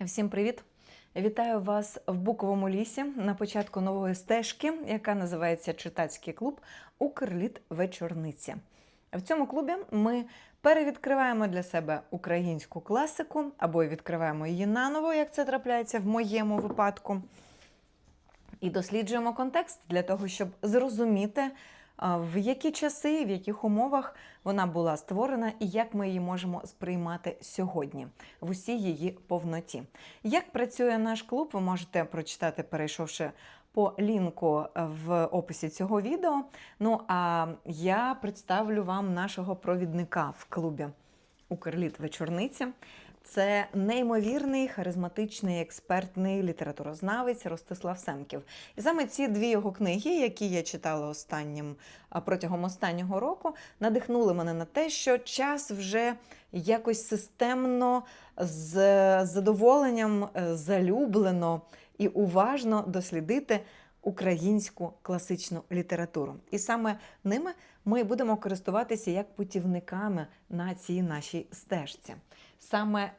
Всім привіт! Вітаю вас в Буковому лісі на початку нової стежки, яка називається Читацький клуб Укрліт Вечорниці. В цьому клубі ми перевідкриваємо для себе українську класику або відкриваємо її наново, як це трапляється в моєму випадку. І досліджуємо контекст для того, щоб зрозуміти, в які часи, в яких умовах вона була створена і як ми її можемо сприймати сьогодні в усій її повноті. Як працює наш клуб, ви можете прочитати, перейшовши по лінку в описі цього відео. Ну а я представлю вам нашого провідника в клубі Укрліт Вечорниці. Це неймовірний, харизматичний, експертний літературознавець Ростислав Семків. І саме ці дві його книги, які я читала останнім протягом останнього року, надихнули мене на те, що час вже якось системно з задоволенням е, залюблено і уважно дослідити українську класичну літературу. І саме ними ми будемо користуватися як путівниками на цій нашій стежці. Саме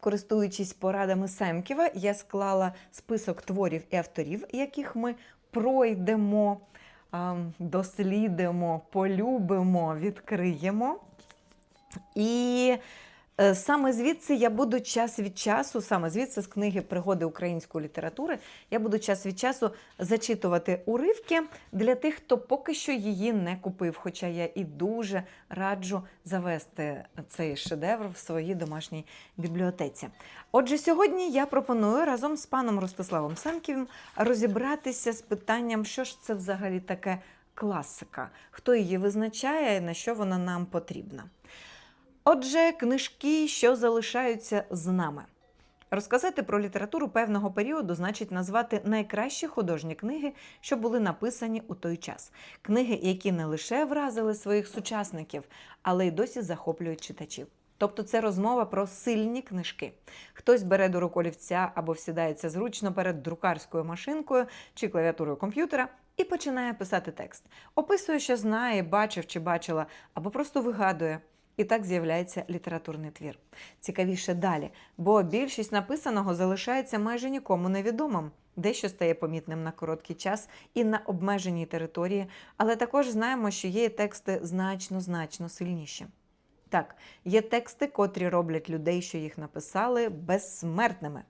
користуючись порадами Семківа, я склала список творів і авторів, яких ми пройдемо, дослідимо, полюбимо, відкриємо. І саме звідси я буду час від часу, саме звідси з книги Пригоди української літератури, я буду час від часу зачитувати уривки для тих, хто поки що її не купив. Хоча я і дуже раджу завести цей шедевр в своїй домашній бібліотеці. Отже, сьогодні я пропоную разом з паном Ростиславом Семківим розібратися з питанням, що ж це взагалі таке класика, хто її визначає на що вона нам потрібна. Отже, книжки, що залишаються з нами. Розказати про літературу певного періоду значить назвати найкращі художні книги, що були написані у той час. Книги, які не лише вразили своїх сучасників, але й досі захоплюють читачів. Тобто це розмова про сильні книжки. Хтось бере до рук олівця або всідається зручно перед друкарською машинкою чи клавіатурою комп'ютера і починає писати текст. Описує, що знає, бачив чи бачила, або просто вигадує. І так з'являється літературний твір. Цікавіше далі, бо більшість написаного залишається майже нікому невідомим. Дещо стає помітним на короткий час і на обмеженій території, але також знаємо, що є тексти значно значно сильніші. Так, є тексти, котрі роблять людей, що їх написали, безсмертними.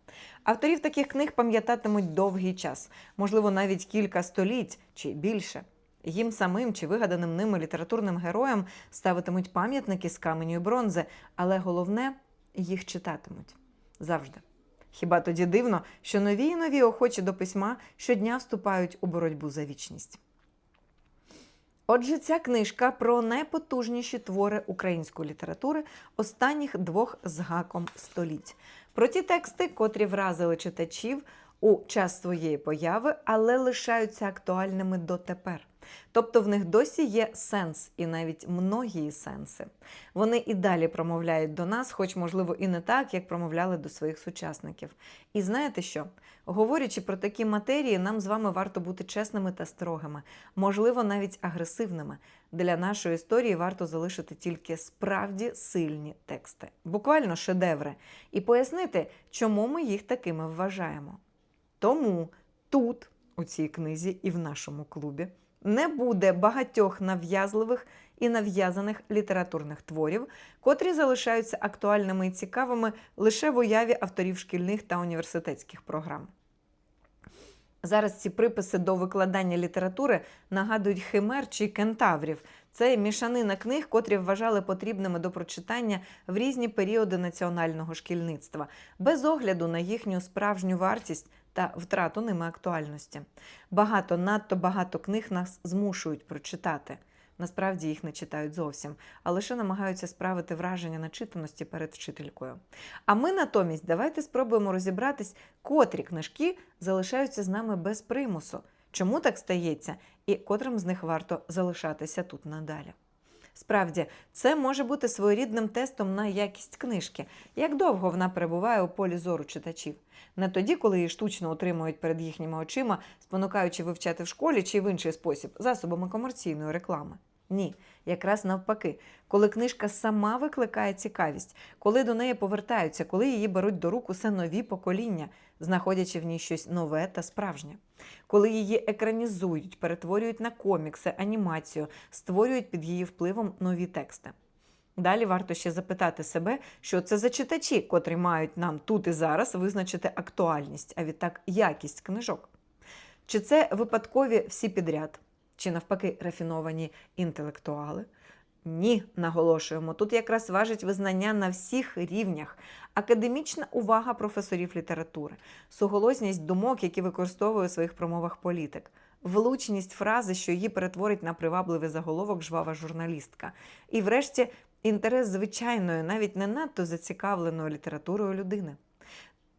Авторів таких книг пам'ятатимуть довгий час, можливо, навіть кілька століть чи більше. Їм самим чи вигаданим ними літературним героям ставитимуть пам'ятники з каменю і бронзи, але головне їх читатимуть завжди. Хіба тоді дивно, що нові і нові охочі до письма щодня вступають у боротьбу за вічність. Отже, ця книжка про найпотужніші твори української літератури останніх двох з гаком століть. Про ті тексти, котрі вразили читачів у час своєї появи, але лишаються актуальними дотепер. Тобто в них досі є сенс, і навіть многії сенси. Вони і далі промовляють до нас, хоч, можливо, і не так, як промовляли до своїх сучасників. І знаєте що? Говорячи про такі матерії, нам з вами варто бути чесними та строгими, можливо, навіть агресивними. Для нашої історії варто залишити тільки справді сильні тексти, буквально шедеври, і пояснити, чому ми їх такими вважаємо. Тому тут, у цій книзі і в нашому клубі, не буде багатьох нав'язливих і нав'язаних літературних творів, котрі залишаються актуальними і цікавими лише в уяві авторів шкільних та університетських програм. Зараз ці приписи до викладання літератури нагадують химер чи кентаврів. Це мішанина книг, котрі вважали потрібними до прочитання в різні періоди національного шкільництва, без огляду на їхню справжню вартість та втрату ними актуальності. Багато, надто багато книг нас змушують прочитати. Насправді їх не читають зовсім, а лише намагаються справити враження начитаності перед вчителькою. А ми натомість давайте спробуємо розібратись, котрі книжки залишаються з нами без примусу, чому так стається, і котрим з них варто залишатися тут надалі. Справді, це може бути своєрідним тестом на якість книжки, як довго вона перебуває у полі зору читачів. Не тоді, коли її штучно утримують перед їхніми очима, спонукаючи вивчати в школі чи в інший спосіб засобами комерційної реклами. Ні, якраз навпаки, коли книжка сама викликає цікавість, коли до неї повертаються, коли її беруть до рук усе нові покоління, знаходячи в ній щось нове та справжнє, коли її екранізують, перетворюють на комікси, анімацію, створюють під її впливом нові тексти. Далі варто ще запитати себе, що це за читачі, котрі мають нам тут і зараз визначити актуальність, а відтак якість книжок. Чи це випадкові всі підряд, чи навпаки рафіновані інтелектуали? Ні, наголошуємо, тут якраз важить визнання на всіх рівнях, академічна увага професорів літератури, суголосність думок, які використовує у своїх промовах політик, влучність фрази, що її перетворить на привабливий заголовок жвава журналістка, і, врешті, інтерес звичайної, навіть не надто зацікавленої літературою людини.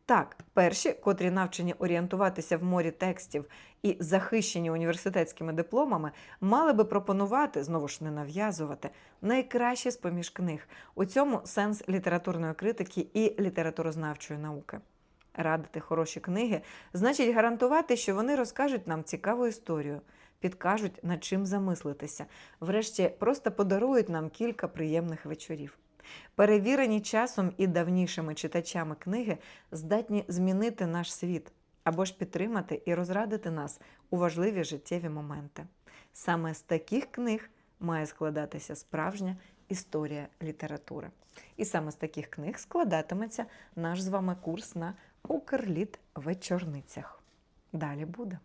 Так, перші, котрі навчені орієнтуватися в морі текстів і захищені університетськими дипломами, мали би пропонувати, знову ж не нав'язувати, найкраще з поміж книг. У цьому сенс літературної критики і літературознавчої науки. Радити хороші книги значить гарантувати, що вони розкажуть нам цікаву історію, підкажуть, над чим замислитися, врешті просто подарують нам кілька приємних вечорів. Перевірені часом і давнішими читачами книги здатні змінити наш світ або ж підтримати і розрадити нас у важливі життєві моменти. Саме з таких книг має складатися справжня історія літератури. І саме з таких книг складатиметься наш з вами курс на Укрліт вечорницях. Далі буде.